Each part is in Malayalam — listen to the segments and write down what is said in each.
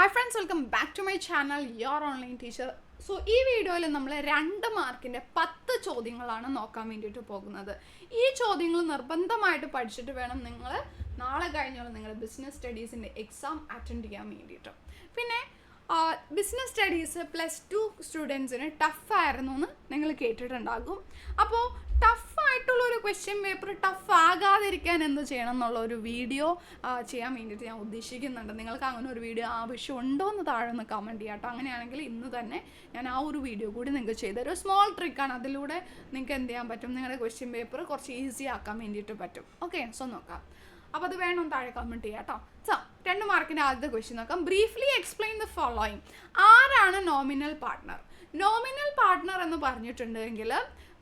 Hi friends welcome back to my channel your online teacher so ഈ വീഡിയോയിൽ നമ്മൾ രണ്ട് മാർക്കിന്റെ പത്ത് ചോദ്യങ്ങളാണ് നോക്കാൻ വേണ്ടിയിട്ട് പോകുന്നത്. ഈ ചോദ്യങ്ങൾ നിർബന്ധമായിട്ട് പഠിച്ചിട്ട് വേണം നിങ്ങൾ നാളെ കഴിഞ്ഞോളം നിങ്ങളുടെ ബിസിനസ് സ്റ്റഡീസിന്റെ എക്സാം അറ്റൻഡ് ചെയ്യാൻ വേണ്ടിയിട്ട്. പിന്നെ ബിസിനസ് സ്റ്റഡീസ് പ്ലസ് ടു സ്റ്റുഡൻസിന് ടഫായിരുന്നു എന്ന് നിങ്ങൾ കേട്ടിട്ടുണ്ടാകും. അപ്പോൾ ടഫായിട്ടുള്ള ഒരു ക്വസ്റ്റ്യൻ പേപ്പർ ടഫ് ആകാതിരിക്കാൻ എന്ത് ചെയ്യണം എന്നുള്ള ഒരു വീഡിയോ ചെയ്യാൻ വേണ്ടിയിട്ട് ഞാൻ ഉദ്ദേശിക്കുന്നുണ്ട്. നിങ്ങൾക്ക് അങ്ങനെ ഒരു വീഡിയോ ആവശ്യം ഉണ്ടോ എന്ന് താഴെ ഒന്ന് കമന്റ് ചെയ്യാം കേട്ടോ അങ്ങനെയാണെങ്കിൽ ഇന്ന് തന്നെ ഞാൻ ആ ഒരു വീഡിയോ കൂടി നിങ്ങൾക്ക് ചെയ്തൊരു സ്മോൾ ട്രിക്കാണ് അതിലൂടെ നിങ്ങൾക്ക് എന്ത് ചെയ്യാൻ പറ്റും? നിങ്ങളുടെ ക്വസ്റ്റ്യൻ പേപ്പർ കുറച്ച് ഈസി ആക്കാൻ വേണ്ടിയിട്ട് പറ്റും. ഓക്കെ സോ നോക്കാം. അപ്പോൾ അത് വേണം താഴെ കമന്റ് ചെയ്യാം കേട്ടോ സോ രണ്ട് മാർക്കിന്റെ ആദ്യത്തെ ക്വസ്റ്റ്യൻ നോക്കാം. ബ്രീഫ്ലി എക്സ്പ്ലെയിൻ ദ ഫോളോയിങ് ആരാണ് നോമിനൽ പാർട്ട്ണർ നോമിനൽ പാർട്ട്ണർ എന്ന് പറഞ്ഞിട്ടുണ്ടെങ്കിൽ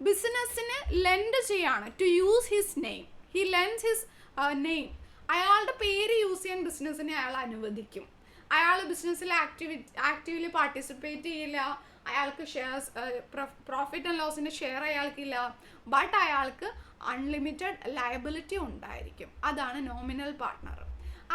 ബിസിനസ്സിന് ലെൻഡ് ചെയ്യാണ് to use his name he lens his name അയാളുടെ പേര് യൂസ് ചെയ്യാൻ ബിസിനസ്സിനെ അയാൾ അനുവദിക്കും. അയാൾ ബിസിനസ്സിൽ ആക്ടിവി ആക്റ്റീവ്ലി പാർട്ടിസിപ്പേറ്റ് ചെയ്യില്ല. അയാൾക്ക് ഷെയർസ് പ്രോഫിറ്റ് ആൻഡ് ലോസിന്റെ ഷെയർ അയാൾക്കില്ല. ബട്ട് അയാൾക്ക് അൺലിമിറ്റഡ് ലയബിലിറ്റി ഉണ്ടായിരിക്കും. അതാണ് നോമിനൽ പാർട്ട്ണർ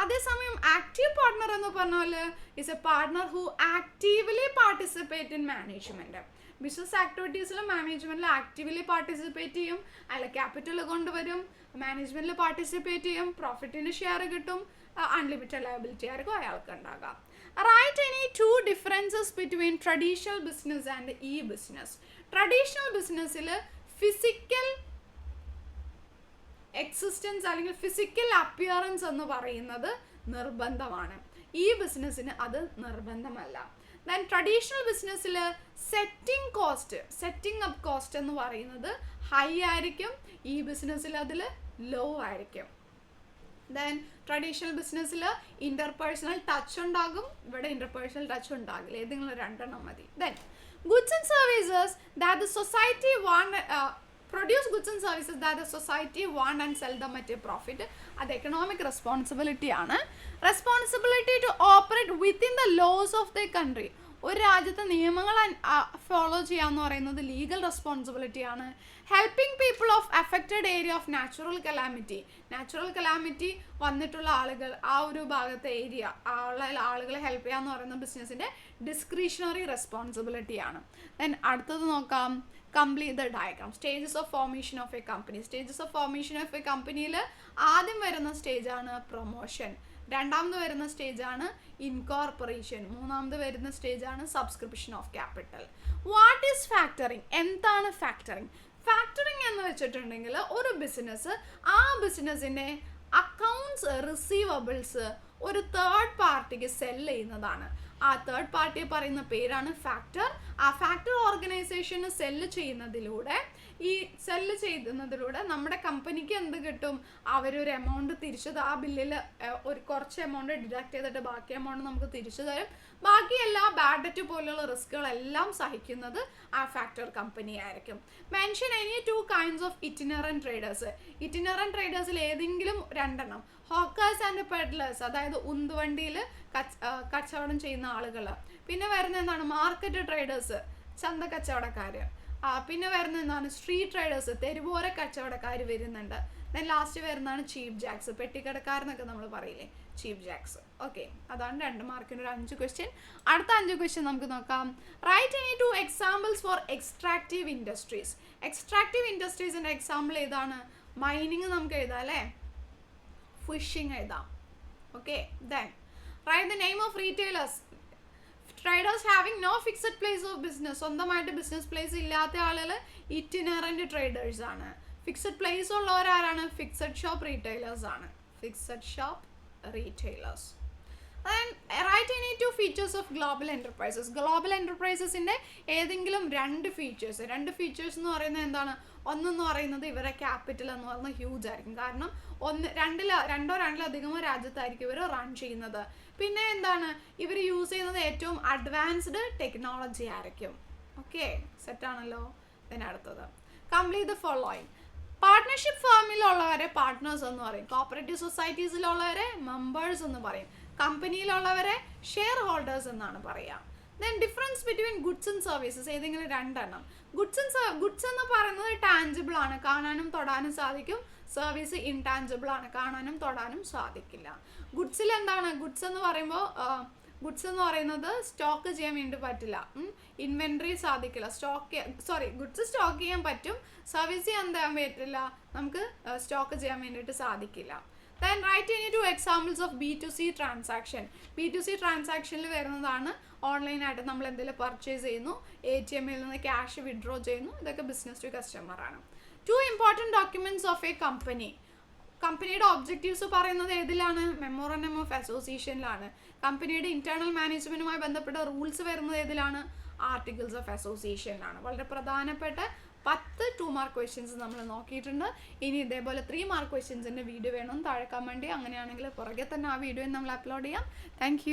അതേസമയം ആക്റ്റീവ് പാർട്ട്ണർ എന്ന് പറഞ്ഞാൽ is a partner who actively participate in management business ആക്ടിവിറ്റീസിൽ മാനേജ്മെന്റിൽ ആക്റ്റീവ്ലി പാർട്ടിസിപ്പേറ്റ് ചെയ്യും. അയാൾ ക്യാപിറ്റൽ കൊണ്ടുവരും. മാനേജ്മെന്റിൽ പാർട്ടിസിപ്പേറ്റ് ചെയ്യും. പ്രോഫിറ്റിന് ഷെയർ കിട്ടും. അൺലിമിറ്റഡ് ലയബിലിറ്റി ആയിരിക്കും അയാൾക്ക് ഉണ്ടാകാം. Right any two differences between traditional business and E business traditional ബിസിനസ്സിൽ ഫിസിക്കൽ എക്സിസ്റ്റൻസ് അല്ലെങ്കിൽ ഫിസിക്കൽ അപ്പിയറൻസ് എന്ന് പറയുന്നത് നിർബന്ധമാണ്. ഈ ബിസിനസ്സിന് അത് നിർബന്ധമല്ല. ദെൻ ട്രഡീഷണൽ ബിസിനസ്സിൽ setting cost setting up cost എന്ന് പറയുന്നത് ഹൈ ആയിരിക്കും ഈ ബിസിനസ്സിൽ അതിൽ ലോ ആയിരിക്കും. ദെൻ ട്രഡീഷണൽ ബിസിനസ്സിൽ ഇന്റർപേഴ്സണൽ ടച്ച് ഉണ്ടാകും ഇവിടെ ഇന്റർപേഴ്സണൽ ടച്ച് ഉണ്ടാകില്ല. ഏതെങ്കിലും രണ്ടെണ്ണം മതി. Then goods and services that the society want produce goods and services that society want and sell the മറ്റ് പ്രോഫിറ്റ് അത് എക്കണോമിക് റെസ്പോൺസിബിലിറ്റി ആണ്. Responsibility to operate within the laws of the country ഒരു രാജ്യത്തെ നിയമങ്ങൾ ഫോളോ ചെയ്യുക എന്ന് പറയുന്നത് ലീഗൽ റെസ്പോൺസിബിലിറ്റി ആണ്. Helping people of affected area of natural calamity natural calamity വന്നിട്ടുള്ള ആളുകൾ ആ ഒരു ഭാഗത്തെ ഏരിയ ഉള്ള ആളുകളെ ഹെൽപ്പ് ചെയ്യുക എന്ന് പറയുന്ന ബിസിനസ്സിന്റെ ഡിസ്ക്രിഷണറി റെസ്പോൺസിബിലിറ്റി ആണ്. ദെൻ അടുത്തത് നോക്കാം. Complete the diagram stages of formation of a company stages of formation of a കമ്പനിയിൽ ആദ്യം വരുന്ന സ്റ്റേജാണ് പ്രൊമോഷൻ രണ്ടാമത് വരുന്ന സ്റ്റേജാണ് ഇൻകോർപ്പറേഷൻ മൂന്നാമത് വരുന്ന സ്റ്റേജാണ് subscription of capital what is factoring എന്താണ് ഫാക്ടറിങ് ഫാക്ടറിങ് എന്ന് വെച്ചിട്ടുണ്ടെങ്കിൽ ഒരു ബിസിനസ് ആ ബിസിനസ്സിന്റെ അക്കൗണ്ട്സ് റിസീവബിൾസ് ഒരു തേർഡ് പാർട്ടിക്ക് സെൽ ചെയ്യുന്നതാണ്. ആ തേർഡ് പാർട്ടിയെ പറയുന്ന പേരാണ് ഫാക്ടർ ആ ഫാക്ടർ ഓർഗനൈസേഷന് സെല്ല് ചെയ്യുന്നതിലൂടെ ഈ സെല്ല് ചെയ്യുന്നതിലൂടെ നമ്മുടെ കമ്പനിക്ക് എന്ത് കിട്ടും? അവരൊരു എമൗണ്ട് തിരിച്ചു ആ ബില്ലിൽ ഒരു കുറച്ച് എമൗണ്ട് ഡിഡക്ട് ചെയ്തിട്ട് ബാക്കി എമൗണ്ട് നമുക്ക് തിരിച്ചു തരും. ബാക്കി എല്ലാ ബാഡ് ഡെറ്റ് പോലെയുള്ള റിസ്കുകളെല്ലാം സഹിക്കുന്നത് ആ ഫാക്ടർ കമ്പനി ആയിരിക്കും. Mention any two kinds of itinerant traders itinerant ട്രേഡേഴ്സിൽ ഏതെങ്കിലും രണ്ടെണ്ണം. ഹോക്കേഴ്സ് ആൻഡ് പെഡ്ലേഴ്സ് അതായത് ഉന്തുവണ്ടിയിൽ കച്ചവടം ചെയ്യുന്ന ആളുകൾ പിന്നെ വരുന്ന എന്താണ്? മാർക്കറ്റ് ട്രേഡേഴ്സ് ചന്ത കച്ചവടക്കാർ പിന്നെ വരുന്ന എന്താണ്? സ്ട്രീറ്റ് ട്രേഡേഴ്സ് തെരുവോര കച്ചവടക്കാർ വരുന്നുണ്ട്. ദെൻ ലാസ്റ്റ് വരുന്നതാണ് ചീഫ് ജാക്സ് പെട്ടിക്കടക്കാരെന്നൊക്കെ നമ്മൾ പറയില്ലേ? ചീഫ് ജാക്സ് ഓക്കെ അതാണ് രണ്ട് മാർക്കിന് ഒരു അഞ്ച് ക്വസ്റ്റ്യൻ അടുത്ത അഞ്ച് ക്വസ്റ്റ്യൻ നമുക്ക് നോക്കാം. Right any two examples for extractive industries extractive ഇൻഡസ്ട്രീസിന്റെ example ഏതാണ്? മൈനിങ് നമുക്ക് എഴുതാം അല്ലേ? ഫിഷിങ് എഴുതാം. Okay then write the name of retailers traders having no fixed place of business സ്വന്തമായിട്ട് ബിസിനസ് പ്ലേസ് ഇല്ലാത്ത ആളുകൾ ഇറ്റിനറന്റ് ട്രേഡേഴ്സ് ആണ്. Fixed place ഉള്ളവരാരാണ്? Fixed shop retailers ആണ്. Fixed shop retailers right any to features of global enterprises global എന്റർപ്രൈസസിന്റെ ഏതെങ്കിലും രണ്ട് ഫീച്ചേഴ്സ് രണ്ട് ഫീച്ചേഴ്സ് എന്ന് പറയുന്നത് എന്താണ്? ഒന്നെന്ന് പറയുന്നത് ഇവരെ ക്യാപിറ്റൽ എന്ന് പറയുന്നത് ഹ്യൂജ് ആയിരിക്കും. കാരണം ഒന്ന് രണ്ടില രണ്ടോ രണ്ടിലധികമോ രാജ്യത്തായിരിക്കും ഇവർ റൺ ചെയ്യുന്നത്. പിന്നെ എന്താണ്? ഇവർ യൂസ് ചെയ്യുന്നത് ഏറ്റവും അഡ്വാൻസ്ഡ് ടെക്നോളജി ആയിരിക്കും. ഓക്കെ സെറ്റാണല്ലോ പിന്നെ അടുത്തത്. കംപ്ലീറ്റ് ദ ഫോളോയിങ് പാർട്ട്ണർഷിപ്പ് ഫേമിലുള്ളവരെ പാർട്ട്നേഴ്സ് എന്ന് പറയും. കോപ്പറേറ്റീവ് സൊസൈറ്റീസിലുള്ളവരെ മെമ്പേഴ്സ് എന്ന് പറയും. കമ്പനിയിലുള്ളവരെ ഷെയർ ഹോൾഡേഴ്സ് എന്നാണ് പറയുക then difference between goods and services ഏതെങ്കിലും രണ്ടെണ്ണം. ഗുഡ്സ് ആൻഡ് ഗുഡ്സ് എന്ന് പറയുന്നത് ടാഞ്ചിബിൾ ആണ്. കാണാനും തൊടാനും സാധിക്കും. സർവീസ് ഇൻടാഞ്ചിബിൾ ആണ്. കാണാനും തൊടാനും സാധിക്കില്ല. ഗുഡ്സിൽ എന്താണ്? ഗുഡ്സ് എന്ന് പറയുമ്പോൾ ഗുഡ്സ് എന്ന് പറയുന്നത് സ്റ്റോക്ക് ചെയ്യാൻ വേണ്ടി പറ്റില്ല. ഇൻവെൻട്രി സാധിക്കില്ല. സ്റ്റോക്ക് സോറി ഗുഡ്സ് സ്റ്റോക്ക് ചെയ്യാൻ പറ്റും. സർവീസ് ചെയ്യാൻ പറ്റില്ല? നമുക്ക് സ്റ്റോക്ക് ചെയ്യാൻ വേണ്ടിയിട്ട് സാധിക്കില്ല. Then write any two examples of B to C transaction B to C ട്രാൻസാക്ഷനിൽ വരുന്നതാണ് ഓൺലൈനായിട്ട് നമ്മൾ എന്തെങ്കിലും പർച്ചേസ് ചെയ്യുന്നു എ ടി എമ്മിൽ നിന്ന് ക്യാഷ് വിഡ്രോ ചെയ്യുന്നു ഇതൊക്കെ ബിസിനസ് ടു കസ്റ്റമർ ആണ്. Two important documents of a company കമ്പനിയുടെ ഒബ്ജക്റ്റീവ്സ് പറയുന്നത് ഏതിലാണ്? മെമ്മോറണ്ടം ഓഫ് അസോസിയേഷനിലാണ് കമ്പനിയുടെ ഇന്റേണൽ മാനേജ്മെന്റുമായി ബന്ധപ്പെട്ട റൂൾസ് വരുന്നത് ഏതിലാണ്? ആർട്ടിക്കിൾസ് ഓഫ് അസോസിയേഷനിലാണ് വളരെ പ്രധാനപ്പെട്ട പത്ത് ടു മാർക്ക് ക്വസ്റ്റ്യൻസ് നമ്മൾ നോക്കിയിട്ടുണ്ട്. ഇനി ഇതേപോലെ ത്രീ മാർക്ക് ക്വസ്റ്റ്യൻസിന്റെ വീഡിയോ വേണം താഴെ കമന്റ് അങ്ങനെയാണെങ്കിൽ പുറകെ തന്നെ ആ വീഡിയോ നമ്മൾ അപ്ലോഡ് ചെയ്യാം. താങ്ക്